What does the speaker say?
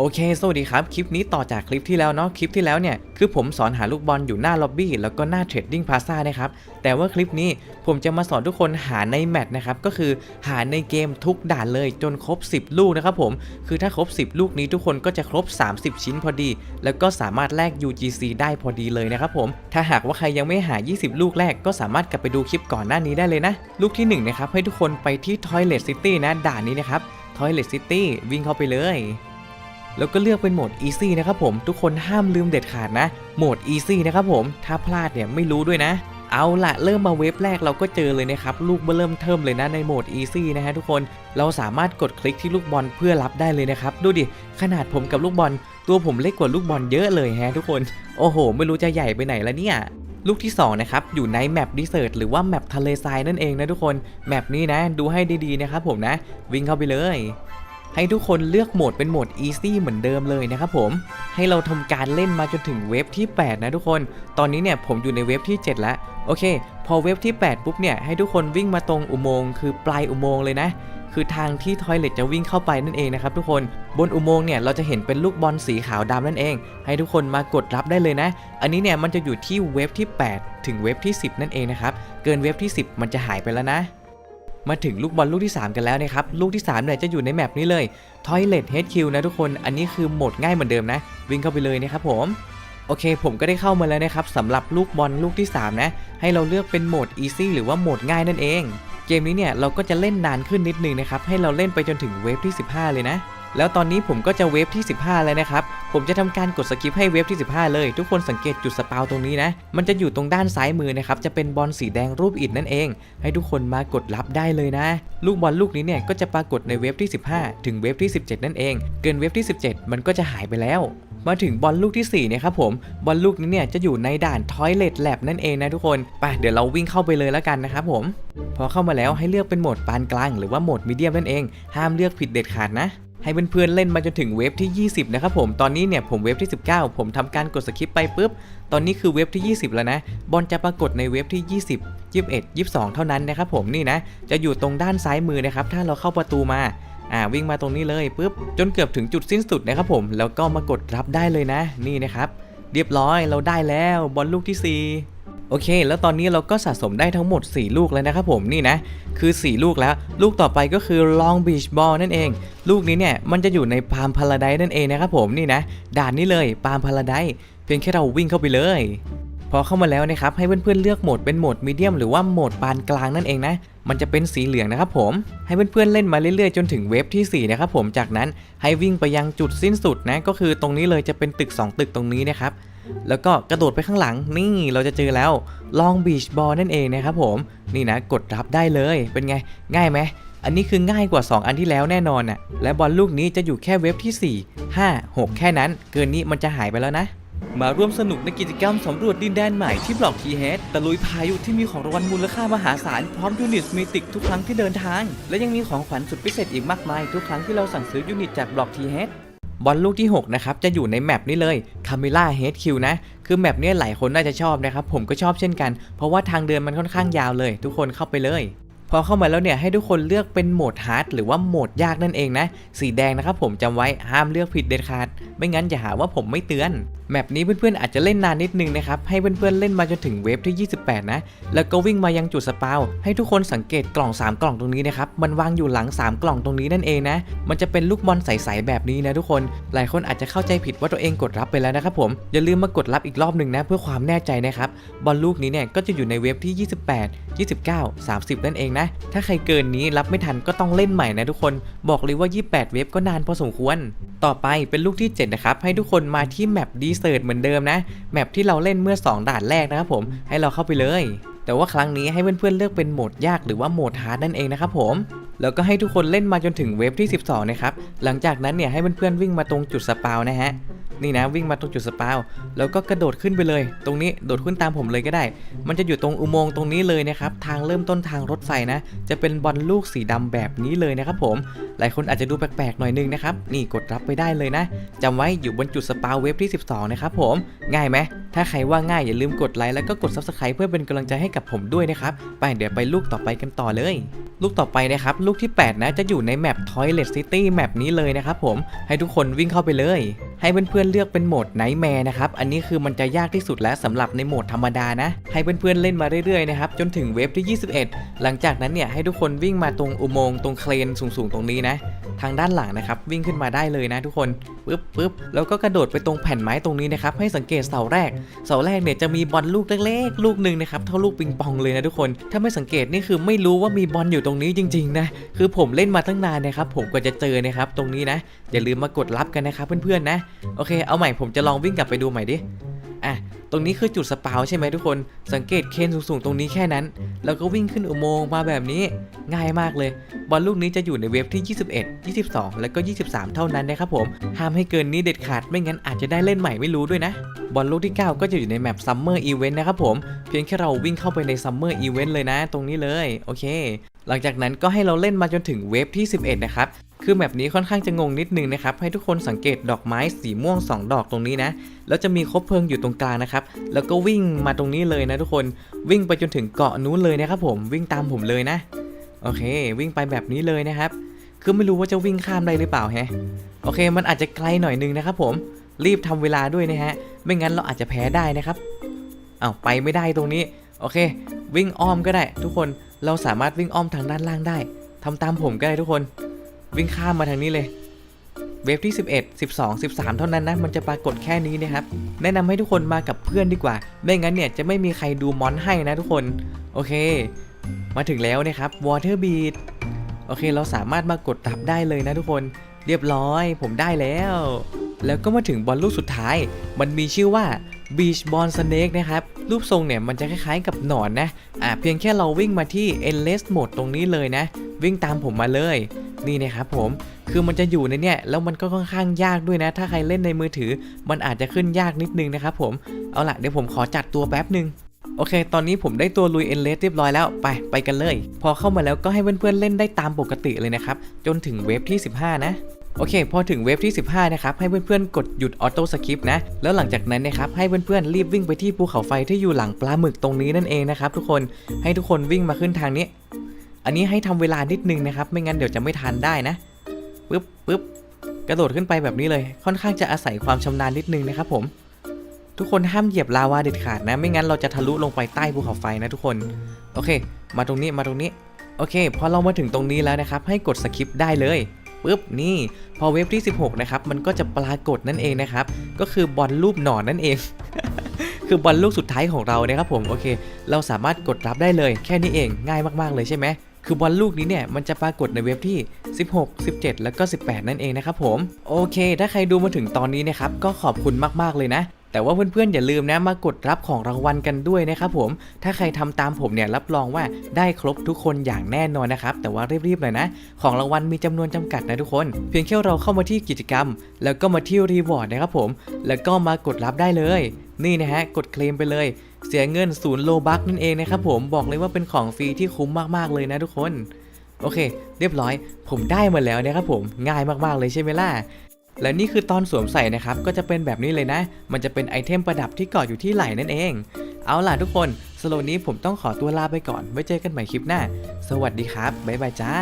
โอเค สวัสดีครับ คลิปนี้ต่อจากคลิปที่แล้วเนาะ คลิปที่แล้วเนี่ย คือผมสอนหาลูกบอลอยู่หน้าล็อบบี้แล้วก็หน้าเทรดดิ้งพาซ่านะครับ แต่ว่าคลิปนี้ผมจะมาสอนทุกคนหาในแมตช์นะครับ ก็คือหาในเกมทุกด่านเลยจนครบ 10 ลูกนะครับผม คือถ้าครบ 10 ลูกนี้ทุกคนก็จะครบ 30 ชิ้นพอดี แล้วก็สามารถแลก UGC ได้พอดีเลยนะครับผม ถ้าหากว่าใครยังไม่หา 20 ลูกแรกก็สามารถกลับไปดูคลิปก่อนหน้านี้ได้เลยนะ ลูกที่หนึ่งนะครับให้ทุกคนไปที่ Toilet City นะด่านนี้นะครับ Toilet City วิ่งเข้าไปเลย แล้วก็เลือกเป็นโหมด Easy นะครับผมทุกคนห้ามลืมเด็ดขาดนะ โหมด Easy นะครับผมถ้าพลาดเนี่ยไม่รู้ด้วยนะ เอาละเริ่มมาเว็บแรกเราก็เจอเลยนะครับ ลูกเบอร์เริ่มเทิมเลยนะในโหมด Easy นะฮะทุกคนเราสามารถกดคลิกที่ลูกบอลเพื่อรับได้เลยนะครับ ดูดิ ขนาดผมกับลูกบอล ตัวผมเล็กกว่าลูกบอลเยอะเลยฮะทุกคนโอ้โห ไม่รู้จะใหญ่ไปไหนและเนี่ยลูกที่สองนะครับอยู่ในแมปดิเซอร์ตหรือว่าแมปทะเลทรายนั่นเองนะทุกคนแมปนี้นะดูให้ดีๆนะครับผมนะ วิ่งเข้าไปเลย ให้ทุกคนเลือกโหมดเป็นโหมด Easy เหมือนเดิมเลยนะครับผม ให้เราทำการเล่นมาจนถึงเวฟที่ 8 นะทุกคน ตอนนี้เนี่ยผมอยู่ในเวฟที่ 7 แล้ว โอเค พอเวฟที่ 8 ปุ๊บเนี่ยให้ทุกคนวิ่งมาตรงอุโมงค์คือปลายอุโมงค์เลยนะ คือทางที่ทอยเลทจะวิ่งเข้าไปนั่นเองนะครับทุกคน บนอุโมงค์เนี่ยเราจะเห็นเป็นลูกบอลสีขาวดำนั่นเอง ให้ทุกคนมากดรับได้เลยนะ อันนี้เนี่ยมันจะอยู่ที่เวฟที่ 8 ถึงเวฟที่ 10 นั่นเองนะครับ เกินเวฟที่ 10 มันจะหายไปแล้วนะ มาถึงลูกบอลลูกที่ 3 กันแล้วนะครับ ลูกที่3เนี่ยจะอยู่ในแมปนี้เลย Toilet HQ นะทุกคน อันนี้คือโหมดง่ายเหมือนเดิมนะ วิ่งเข้าไปเลยนะครับผม โอเค ผมก็ได้เข้ามาแล้วนะครับสำหรับลูกบอลลูกที่ 3 นะ ให้เราเลือกเป็นโหมด Easy หรือว่าโหมดง่ายนั่นเอง เกมนี้เนี่ยเราก็จะเล่นนานขึ้นนิดนึงนะครับ ให้เราเล่นไปจนถึงเวฟที่ 15 เลยนะ แล้วตอนนี้ผมก็จะเวฟที่ 15แล้วนะครับ ผมจะทำการกดสกิปให้เวฟที่ 15 เลย ทุกคนสังเกตจุดสปาวตรงนี้นะ มันจะอยู่ตรงด้านซ้ายมือนะครับ จะเป็นบอลสีแดงรูปอิฐนั่นเอง ให้ทุกคนมากดรับได้เลยนะ ลูกบอลลูกนี้เนี่ยก็จะปรากฏในเวฟที่ 15 ถึงเวฟที่ 17 นั่นเอง เกินเวฟที่ 17 มันก็จะหายไปแล้ว มาถึงบอลลูกที่4เนี่ยครับผม บอลลูกนี้เนี่ยจะอยู่ในด่าน Toilet Lab นั่นเองนะทุกคนไปเดี๋ยวเราวิ่งเข้าไปเลยแล้วกันนะครับผม พอเข้ามาแล้วให้เลือกเป็นโหมดปานกลาง หรือว่าโหมดมีเดียมนั่นเอง ห้ามเลือกผิดเด็ดขาดนะ ให้เพื่อนๆเล่นมาจนถึงเวฟที่ 20 นะครับผม ตอนนี้เนี่ยผมเวฟที่ 19 ผมทำการกดสคริปไปปุ๊บ ตอนนี้คือเวฟที่ 20 แล้วนะ บอลจะปรากฏในเวฟที่ 20 21 22 เท่านั้นนะครับผมนี่นะ จะอยู่ตรงด้านซ้ายมือนะครับ ถ้าเราเข้าประตูมาอ่าวิ่งมาตรงนี้เลยปุ๊บ จนเกือบถึงจุดสิ้นสุดนะครับผม แล้วก็มากดรับได้เลยนะ นี่นะครับ เรียบร้อยเราได้แล้วบอลลูกที่ 4 โอเค แล้วตอนนี้เราก็สะสมได้ทั้งหมด 4 ลูกแล้วนะครับผมนี่นะ คือ 4 ลูกแล้ว ลูกต่อไปก็คือ Long Beach Ball นั่นเอง ลูกนี้เนี่ย มันจะอยู่ในปาล์มพาราไดนั่นเองนะครับผมนี่นะ ด่านนี้เลยปาล์มพาราไดเพียงแค่เราวิ่งเข้าไปเลยพอเข้ามาแล้วนะครับ ให้เพื่อนๆเลือกโหมดเป็นโหมดมีเดียมหรือว่าโหมดปานกลางนั่นเองนะ มันจะเป็นสีเหลืองนะครับผม ให้เพื่อนๆเล่นมาเรื่อยๆ จนถึงเวฟที่ 4 นะครับผมจากนั้นให้วิ่งไปยังจุดสิ้นสุดนะ ก็คือตรงนี้เลยจะเป็นตึก 2 ตึกตรงนี้นะครับ แล้วก็กระโดดไปข้างหลังนี่เราจะเจอแล้วลองบีชบอลนั่นเองนะครับผมนี่นะกดรับได้เลยเป็นไงง่ายไหมอันนี้คือง่ายกว่า 2 อันที่แล้วแน่นอนน่ะและบอลลูกนี้จะอยู่แค่เวฟที่ 4 5 6 แค่นั้น เกินนี้มันจะหายไปแล้วนะ มาร่วมสนุกในกิจกรรมสำรวจดินแดนใหม่ที่บล็อกทีเฮดตะลุยพายุที่มีของรางวัลมูลค่ามหาศาล พร้อมยูนิตมีติกทุกครั้งที่เดินทาง และยังมีของขวัญสุดพิเศษอีกมากมาย ทุกครั้งที่เราสั่งซื้อยูนิตจากบล็อกทีเฮด บอลลูกที่ 6 นะครับ จะอยู่ในแมปนี้เลย c a m e l a HQ นะ คือแมปนี้หลายคนน่าจะชอบนะครับ ผมก็ชอบเช่นกัน เพราะว่าทางเดินมันค่อนข้างยาวเลย ทุกคนเข้าไปเลย พอเข้ามาแล้วเนี่ยให้ทุกคนเลือกเป็นโหมดฮาร์ดหรือว่าโหมดยากนั่นเองนะ สีแดงนะครับผมจำไว้ห้ามเลือกผิดเด็ดขาด ไม่งั้นจะหาว่าผมไม่เตือน แมปนี้เพื่อนๆอาจจะเล่นนานนิดนึงนะครับให้เพื่อนๆเล่นมาจนถึงเวฟที่ 28 นะ แล้วก็วิ่งมายังจุดสปาวให้ทุกคนสังเกตกล่อง 3 กล่องตรงนี้นะครับมันวางอยู่หลัง 3 กล่องตรงนี้นั่นเองนะ มันจะเป็นลูกบอลใสๆแบบนี้นะทุกคน หลายคนอาจจะเข้าใจผิดว่าตัวเองกดรับไปแล้วนะครับผมอย่าลืมมากดรับอีกรอบหนึ่งนะเพื่อความแน่ใจนะครับบอลลูกนี้เนี่ยก็จะอยู่ในเวฟที่ 28 29 30 นั่นเองนะถ้าใครเกินนี้รับไม่ทันก็ต้องเล่นใหม่นะทุกคน บอกเลยว่า 28 เวฟก็นานพอสมควร ต่อไปเป็นลูกที่ 7 นะครับให้ทุกคนมาที่แมปดีเซิร์ชเหมือนเดิมนะ แมปที่เราเล่นเมื่อ 2 ด่านแรกนะครับผมให้เราเข้าไปเลย แต่ว่าครั้งนี้ให้เพื่อนๆเลือกเป็นโหมดยากหรือว่าโหมดฮาร์ดนั่นเองนะครับผมแล้วก็ให้ทุกคนเล่นมาจนถึงเวฟที่ 12 นะครับ หลังจากนั้นเนี่ยให้เพื่อนๆวิ่งมาตรงจุดสปาวนะฮะ นี่นะวิ่งมาตรงจุดสปาวแล้วก็กระโดดขึ้นไปเลย ตรงนี้โดดขึ้นตามผมเลยก็ได้ มันจะอยู่ตรงอุโมงค์ตรงนี้เลยนะครับทางเริ่มต้นทางรถไฟนะ จะเป็นบอลลูกสีดำแบบนี้เลยนะครับผมหลายคนอาจจะดูแปลกๆหน่อยนึงนะครับนี่กดรับไปได้เลยนะจำไว้อยู่บนจุดสปาวเว็บที่ 12 นะครับผมง่ายไหมถ้าใครว่าง่ายอย่าลืมกดไลค์แล้วก็กด subscribe เพื่อเป็นกำลังใจให้กับผมด้วยนะครับไปเดี๋ยวไปลูกต่อไปกันต่อเลย ลูกต่อไปนะครับลูกที่ 8 นะจะอยู่ในแมป Toilet City แมปนี้เลยนะครับผมให้ทุกคนวิ่งเข้าไปเลย ให้เพื่อนๆเลือกเป็นโหมด Nightmare นะครับ อันนี้คือมันจะยากที่สุดแล้วสำหรับในโหมดธรรมดานะ ให้เพื่อนๆเล่นมาเรื่อยๆนะครับ จนถึงเวฟที่ 21 หลังจากนั้นเนี่ยให้ทุกคนวิ่งมาตรงอุโมงค์ตรงเครนสูงๆ ตรงนี้นะ ทางด้านหลังนะครับ วิ่งขึ้นมาได้เลยนะทุกคนปึ๊บปึ๊บแล้วก็กระโดดไปตรงแผ่นไม้ตรงนี้นะครับ ให้สังเกตเสาแรก เสาแรกเนี่ยจะมีบอลลูกเล็กๆ ลูกหนึ่งนะครับ เท่าลูกปิงปองเลยนะทุกคน ถ้าไม่สังเกตนี่คือไม่รู้ว่ามีบอลอยู่ตรงนี้จริงๆนะ คือผมเล่นมาตั้งนานนะครับ ผมก็จะเจอนะครับตรงนี้นะ อย่าลืมมากดรับกันนะครับเพื่อนๆนะโอเค เอาใหม่ผมจะลองวิ่งกลับไปดูใหม่ดิ อะ ตรงนี้คือจุดสปาวใช่ไหมทุกคน สังเกตเคนสูงๆ ตรงนี้แค่นั้น แล้วก็วิ่งขึ้นอุโมงค์มาแบบนี้ ง่ายมากเลย บอลลูกนี้จะอยู่ในเว็บที่ 21 22 แล้วก็ 23 เท่านั้นนะครับผม ห้ามให้เกินนี้เด็ดขาด ไม่งั้นอาจจะได้เล่นใหม่ไม่รู้ด้วยนะ บอลลูกที่ 9 ก็จะอยู่ในแมป Summer Event นต์นะครับผม เพียงแค่เราวิ่งเข้าไปใน Summer Event เลยนะ ตรงนี้เลย โอเค หลังจากนั้นก็ให้เราเล่นมาจนถึงเวฟที่ 11 นะครับ คือแมปนี้ค่อนข้างจะงงนิดนึงนะครับ ให้ทุกคนสังเกตดอกไม้สีม่วง 2 ดอกตรงนี้นะ แล้วจะมีคบเพลิงอยู่ตรงกลางนะครับ แล้วก็วิ่งมาตรงนี้เลยนะทุกคน วิ่งไปจนถึงเกาะนู้นเลยนะครับผม วิ่งตามผมเลยนะ โอเค วิ่งไปแบบนี้เลยนะครับ คือไม่รู้ว่าจะวิ่งข้ามได้หรือเปล่าแฮะ โอเค มันอาจจะไกลหน่อยนึงนะครับผม รีบทำเวลาด้วยนะฮะ ไม่งั้นเราอาจจะแพ้ได้นะครับอ้าวไปไม่ได้ตรงนี้ โอเค วิ่งอ้อมก็ได้ ทุกคน เราสามารถวิ่งอ้อมทางด้านล่างได้ทำตามผมก็ได้ทุกคน วิ่งข้ามมาทางนี้เลย เวฟที่ 11 12 13 เท่านั้นนะ มันจะปรากฏแค่นี้นะครับ แนะนำให้ทุกคนมากับเพื่อนดีกว่า ไม่งั้นเนี่ยจะไม่มีใครดูมอนให้นะทุกคน โอเค มาถึงแล้วนะครับ Water Beat โอเค เราสามารถมากดรับได้เลยนะทุกคน เรียบร้อย ผมได้แล้ว แล้วก็มาถึงบอลลูกสุดท้าย มันมีชื่อว่า Beach Ball Snake นะครับ รูปทรงเนี่ยมันจะคล้ายๆกับหนอนนะ อ่าเพียงแค่เราวิ่งมาที่ Endless Mode ตรงนี้เลยนะ วิ่งตามผมมาเลย นี่นะครับผมคือมันจะอยู่ในเนี่ยแล้วมันก็ค่อนข้างยากด้วยนะ ถ้าใครเล่นในมือถือ มันอาจจะขึ้นยากนิดนึงนะครับผมเอาล่ะเดี๋ยวผมขอจัดตัวแป๊บหนึ่งโอเค ตอนนี้ผมได้ตัวลุยเอ็นเลสเรียบร้อยแล้ว ไป ไปกันเลย พอเข้ามาแล้วก็ให้เพื่อนๆเล่นได้ตามปกติเลยนะครับ จนถึงเวฟที่ 15 นะ โอเค พอถึงเวฟที่ 15 นะครับ ให้เพื่อนๆ กดหยุดออโต้สคริปนะ แล้วหลังจากนั้นนะครับ ให้เพื่อนๆ รีบวิ่งไปที่ภูเขาไฟที่อยู่หลังปลาหมึกตรงนี้นั่นเองนะครับทุกคน ให้ทุกคนวิ่งมาขึ้นทางนี้ อันนี้ให้ทำเวลานิดนึงนะครับ ไม่งั้นเดี๋ยวจะไม่ทันได้นะปึ๊บปึ๊บกระโดดขึ้นไปแบบนี้เลย ค่อนข้างจะอาศัยความชำนาญนิดนึงนะครับผม ทุกคนห้ามเหยียบลาวาเด็ดขาดนะ ไม่งั้นเราจะทะลุลงไปใต้ภูเขาไฟนะทุกคน โอเค มาตรงนี้มาตรงนี้ โอเค พอเรามาถึงตรงนี้แล้วนะครับ ให้กดสคริปได้เลยปุ๊บนี่พอเวฟที่ 16 นะครับ มันก็จะปรากฏนั่นเองนะครับ ก็คือบอลรูปหนอนนั่นเอง คือบอลลูกสุดท้ายของเรานะครับผม โอเค เราสามารถกดรับได้เลย แค่นี้เองง่ายมากๆเลยใช่ไหม คือบอลลูกนี้เนี่ยมันจะปรากฏในเว็บที่ 16 17 แล้วก็ 18 นั่นเองนะครับผมโอเค ถ้าใครดูมาถึงตอนนี้นะครับก็ขอบคุณมากๆเลยนะแต่ว่าเพื่อนๆอย่าลืมนะมากดรับของรางวัลกันด้วยนะครับผม ถ้าใครทำตามผมเนี่ยรับรองว่าได้ครบทุกคนอย่างแน่นอนนะครับ แต่ว่ารีบๆหน่อยนะ ของรางวัลมีจำนวนจำกัดนะทุกคน เพียงแค่เราเข้ามาที่กิจกรรม แล้วก็มาที่รีวอร์ดนะครับผม แล้วก็มากดรับได้เลย นี่นะฮะกดเคลมไปเลย เสียเงินศูนย์โลบักนั่นเองนะครับผมบอกเลยว่าเป็นของฟรีที่คุ้มมากๆเลยนะทุกคน โอเค เรียบร้อย ผมได้มาแล้วนะครับผมง่ายมากๆเลยใช่ไหมล่ะและนี่คือตอนสวมใส่นะครับ ก็จะเป็นแบบนี้เลยนะ มันจะเป็นไอเทมประดับที่เกาะอยู่ที่ไหล่นั่นเอง เอาล่ะทุกคนสโลว์นี้ผมต้องขอตัวลาไปก่อน ไว้เจอกันใหม่คลิปหน้า สวัสดีครับ บ๊ายบายจ้า